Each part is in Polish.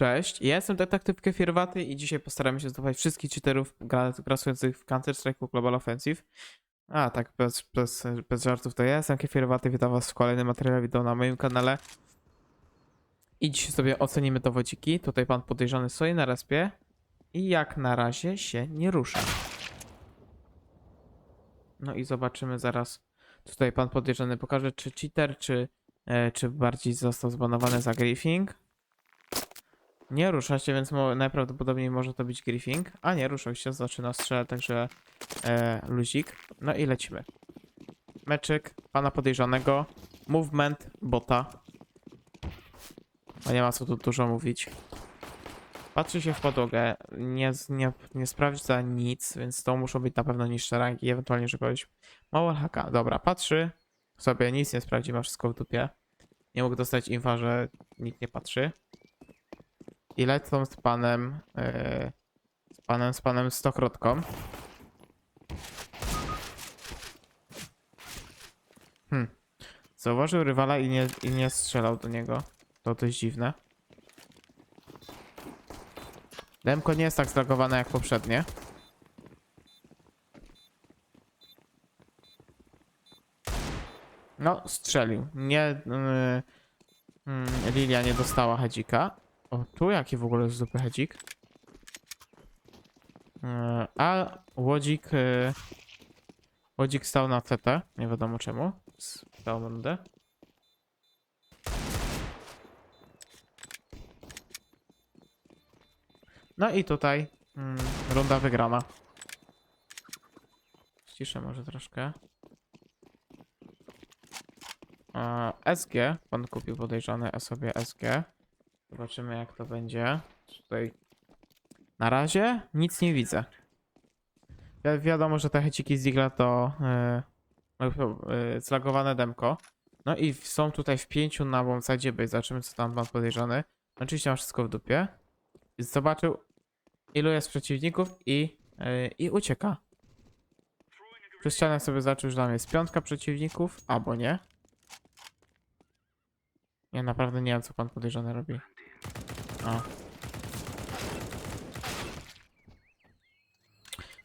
Cześć, ja jestem detektyw Kefirwaty i dzisiaj postaramy się zdobyć wszystkich cheaterów gra- grających w Counter-Strike Global Offensive. A tak, bez, bez, bez żartów to ja jestem Kefirwaty, witam was w kolejnym materiale wideo na moim kanale. I dzisiaj sobie ocenimy dowodziki. Tutaj pan podejrzany stoi na respie i jak na razie się nie rusza. No i zobaczymy zaraz. Tutaj pan podejrzany pokaże, czy cheater, czy, e, czy bardziej został zbanowany za griefing. Nie rusza się, więc najprawdopodobniej może to być griefing. A nie, ruszał się, zaczyna strzelać, także e, luzik. No i lecimy. Meczyk, pana podejrzanego, movement bota. No nie ma co tu dużo mówić. Patrzy się w podłogę, nie, nie, nie sprawdza nic, więc to muszą być na pewno niższe rangi, ewentualnie, że kogoś mało haka. Dobra, patrzy sobie, nic nie sprawdzi, ma wszystko w dupie. Nie mógł dostać infa, że nikt nie patrzy. I lecą z panem. Yy, z panem, z panem Stokrotką. Hmm. Zauważył rywala i nie, i nie strzelał do niego. To dość dziwne. Demko nie jest tak zlagowane jak poprzednie. No, strzelił. Nie. Yy, mm, Lilia nie dostała hedzika. O, tu jaki w ogóle z dupy hedzik? Yy, A łodzik... yy, Łodzik stał na CT, nie wiadomo czemu. Stał rundę. No i tutaj mm, runda wygrana. Ściszę może troszkę. E, SG, pan kupił podejrzane sobie SG. Zobaczymy jak to będzie. Tutaj na razie nic nie widzę. Wi wiadomo, że te heciki z Digla to yy, yy, zlagowane demko. No i są tutaj w pięciu na bombsadzie być. Zobaczymy co tam pan podejrzany. Oczywiście ma wszystko w dupie. Zobaczył ilu jest przeciwników i, yy, i ucieka. Przez ścianę sobie zaczął, że tam jest piątka przeciwników, albo nie. Ja naprawdę nie wiem, co pan podejrzany robi. O.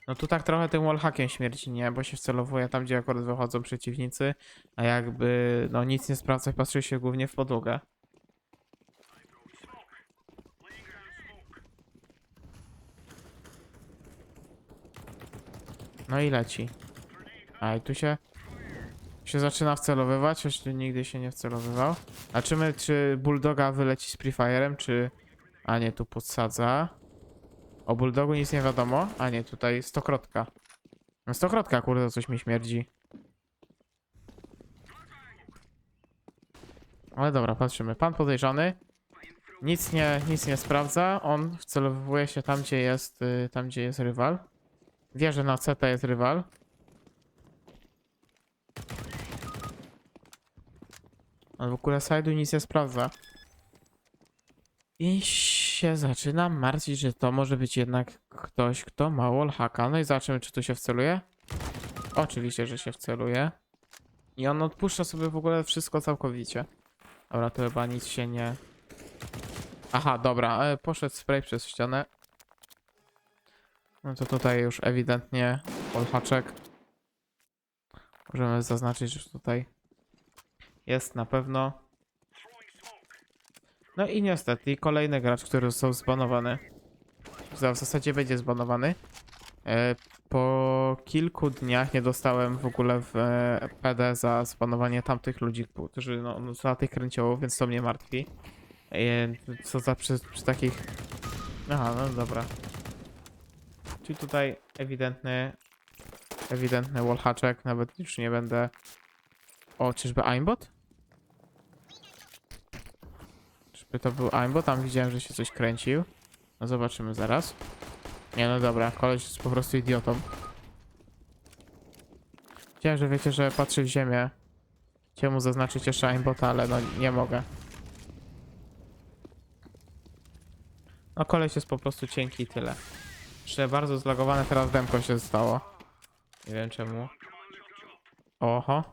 No tu tak trochę tym wallhackiem śmierci, nie? Bo się wcelowuje tam, gdzie akurat wychodzą przeciwnicy, a jakby, no nic nie sprawdza patrzy się głównie w podłogę. No i leci. A i tu się się zaczyna wcelowywać, tu nigdy się nie wcelowywał. Zobaczymy, czy Bulldoga wyleci z Prefire'em, czy... A nie, tu podsadza. O Bulldogu nic nie wiadomo. A nie, tutaj stokrotka. No stokrotka, kurde, coś mi śmierdzi. Ale dobra, patrzymy. Pan podejrzany. Nic nie, nic nie sprawdza. On wcelowuje się tam, gdzie jest, y, tam, gdzie jest rywal. Wie, że na CT jest rywal. W ogóle side'u nic nie sprawdza. I się zaczyna martwić, że to może być jednak ktoś, kto ma wallhacka. No i zobaczymy, czy tu się wceluje. Oczywiście, że się wceluje. I on odpuszcza sobie w ogóle wszystko całkowicie. Dobra, to chyba nic się nie... Aha, dobra, e, poszedł spray przez ścianę. No to tutaj już ewidentnie wallhaczek. Możemy zaznaczyć, że tutaj jest na pewno. No i niestety kolejny gracz, który został zbanowany. W zasadzie będzie zbanowany. E, Po kilku dniach nie dostałem w ogóle w e, PD za zbanowanie tamtych ludzi, którzy no, no, za tych kręciołów, więc to mnie martwi. E, Co za przy, przy takich... Aha, no dobra. Czyli tutaj ewidentny, ewidentny wallhaczek, nawet już nie będę... O, czyżby aimbot? Czyżby to był aimbot? Tam widziałem, że się coś kręcił. No zobaczymy zaraz. Nie no dobra, koleś jest po prostu idiotą. Chciałem, że wiecie, że patrzy w ziemię. Chciałem mu zaznaczyć jeszcze aimbota, ale no nie mogę. No koleś jest po prostu cienki i tyle. Jeszcze bardzo zlagowane teraz demko się stało. Nie wiem czemu. Oho.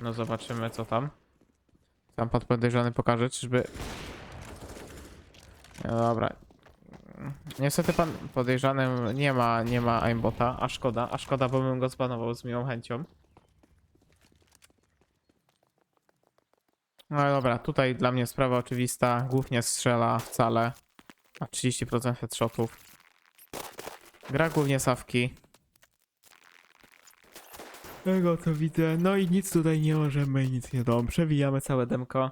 No zobaczymy co tam. Tam pod podejrzany pokaże, czyżby... No dobra. Niestety pan podejrzanym nie ma, nie ma aimbota, a szkoda, a szkoda, bo bym go zbanował z miłą chęcią. No dobra, tutaj dla mnie sprawa oczywista. Głównie strzela wcale. Ma 30% headshotów. Gra głównie sawki. Tego to widzę. No i nic tutaj nie możemy, nic nie dom. Przewijamy całe demko.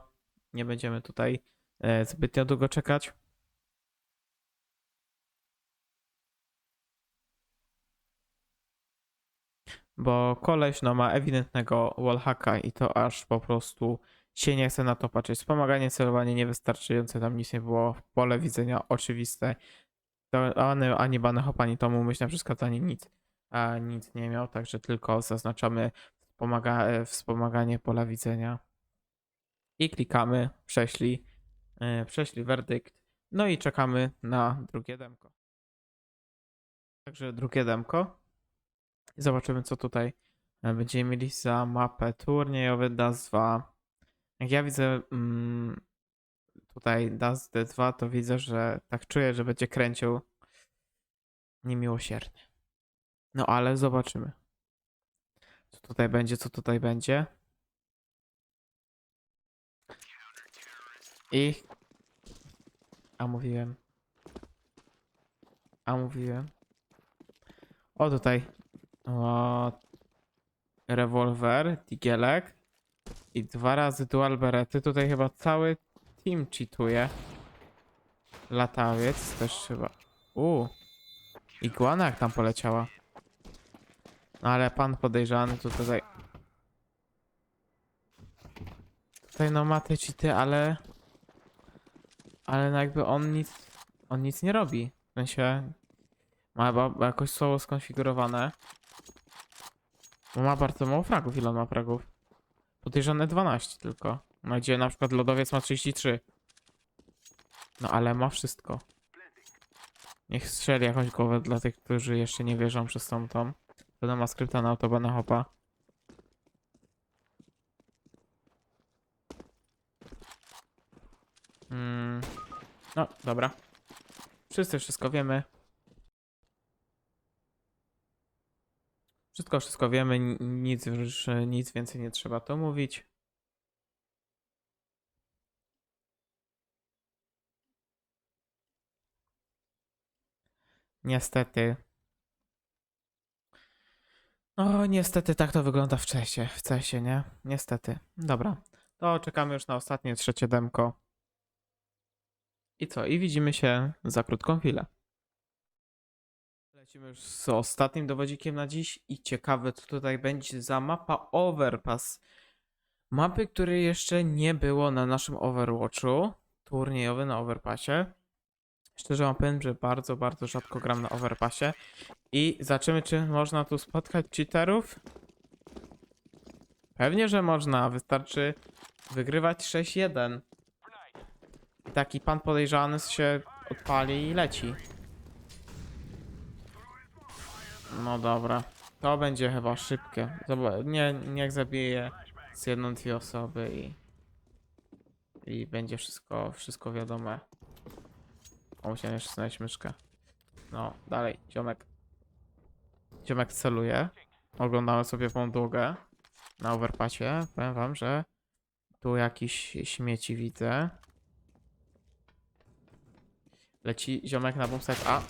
Nie będziemy tutaj e, zbytnio długo czekać. Bo koleś no ma ewidentnego wallhacka i to aż po prostu się nie chce na to patrzeć. Wspomaganie, celowanie niewystarczające, tam nic nie było. Pole widzenia oczywiste. To Ani, ani Banehop, ani tomu myśl na przeszkadzanie nic, nic nie miał, także tylko zaznaczamy wspomaga, e, wspomaganie pola widzenia. I klikamy, prześlij, e, prześlij werdykt. No i czekamy na drugie demko. Także drugie demko. Zobaczymy, co tutaj e, będziemy mieli za mapę turniejowy DAS 2. Jak ja widzę mm, tutaj DAS D2, to widzę, że tak czuję, że będzie kręcił niemiłosiernie. No ale zobaczymy. Co tutaj będzie, co tutaj będzie. I... A mówiłem. A mówiłem. O tutaj. O... Rewolwer, digielek. I dwa razy dual berety. Tutaj chyba cały team cheatuje. Latawiec też chyba. U. Iguana jak tam poleciała. Ale pan podejrzany to tutaj. Tutaj no ma te cheaty, ale. Ale no jakby on nic. On nic nie robi. W sensie. Ma chyba jakoś słowo skonfigurowane. Bo ma bardzo mało fragów. Ile on ma fragów? Podejrzane 12 tylko. No gdzie na przykład lodowiec ma 33. No ale ma wszystko. Niech strzeli jakąś głowę dla tych, którzy jeszcze nie wierzą przez tą tą. To ma skrypta na autobana hopa. Mm. No, dobra. Wszyscy wszystko wiemy. Wszystko, wszystko wiemy. ni- Nic, już, nic więcej nie trzeba to mówić. Niestety. O, niestety tak to wygląda w CESie, w CESie, nie? Niestety. Dobra, to czekamy już na ostatnie trzecie demko. I co? I widzimy się za krótką chwilę. Lecimy już z ostatnim dowodzikiem na dziś i ciekawe co tutaj będzie za mapa Overpass. Mapy, której jeszcze nie było na naszym Overwatchu. Turniejowy na Overpassie. Szczerze wam powiem, że bardzo, bardzo rzadko gram na Overpassie. I zobaczymy, czy można tu spotkać cheaterów. Pewnie, że można. Wystarczy wygrywać 6-1. I taki pan podejrzany się odpali i leci. No dobra. To będzie chyba szybkie. Nie, niech zabije z jedną, dwie osoby i... I będzie wszystko, wszystko wiadome. O, musiałem jeszcze znaleźć myszkę. No, dalej, ziomek. Ziomek celuje. Oglądamy sobie tą długę na overpassie. Powiem wam, że tu jakiś śmieci widzę. Leci ziomek na bombsite A.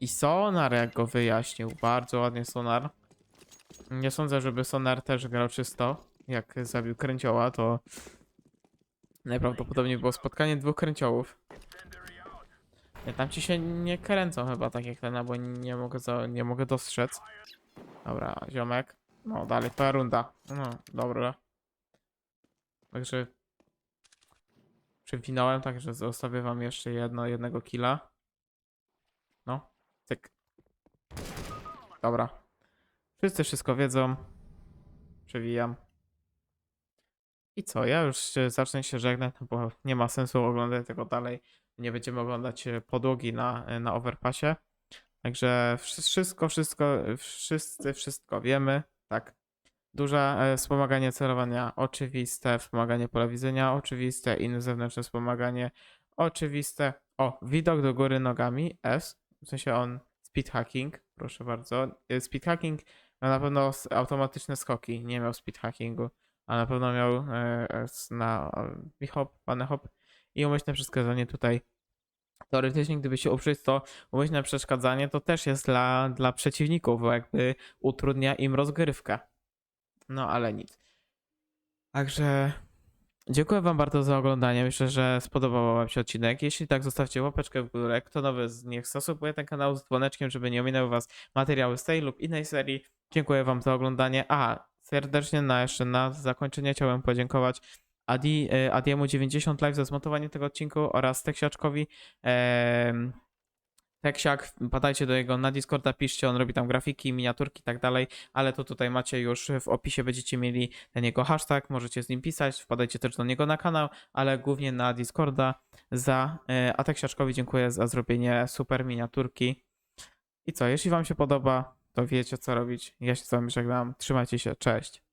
I Sonar jak go wyjaśnił. Bardzo ładnie Sonar. Nie sądzę, żeby Sonar też grał czysto. Jak zabił kręcioła, to najprawdopodobniej było spotkanie dwóch kręciołów. Nie, tam ci się nie kręcą chyba tak jak ten, bo nie mogę, za, nie mogę dostrzec. Dobra, ziomek. No dalej, twoja runda. No, dobra. Także przewinąłem, także zostawię wam jeszcze jedno, jednego killa. No, cyk. Dobra. Wszyscy wszystko wiedzą. Przewijam. I co, ja już zacznę się żegnać, bo nie ma sensu oglądać tego dalej. Nie będziemy oglądać e, podłogi na, e, na overpassie. Także wszy- wszystko, wszystko, wszyscy wszystko wiemy, tak. Duża e, wspomaganie celowania oczywiste, wspomaganie pola widzenia oczywiste, inne zewnętrzne wspomaganie oczywiste. O, widok do góry nogami S, w sensie on speed hacking, proszę bardzo. Speed hacking na pewno automatyczne skoki, nie miał speed hackingu, a na pewno miał na e, hop, pane hop i umyślne przeszkadzanie tutaj. Teoretycznie, gdyby się uprzeć, to umyślne przeszkadzanie to też jest dla, dla przeciwników, bo jakby utrudnia im rozgrywkę. No ale nic. Także dziękuję Wam bardzo za oglądanie. Myślę, że spodobał Wam się odcinek. Jeśli tak, zostawcie łapeczkę w górę. Kto nowy, niech zasubuje ten kanał z dzwoneczkiem, żeby nie ominęły Was materiały z tej lub innej serii. Dziękuję Wam za oglądanie. A serdecznie na jeszcze na zakończenie chciałbym podziękować Adi, e, Adiemu 90 Live za zmontowanie tego odcinku oraz Teksiaczkowi. Teksiak, padajcie do jego na Discorda, piszcie, on robi tam grafiki, miniaturki i tak dalej, ale to tutaj macie już w opisie, będziecie mieli ten jego hashtag, możecie z nim pisać, wpadajcie też do niego na kanał, ale głównie na Discorda za, e, a Teksiaczkowi dziękuję za zrobienie super miniaturki. I co, jeśli wam się podoba, to wiecie co robić. Ja się z wami żegnam, trzymajcie się, cześć.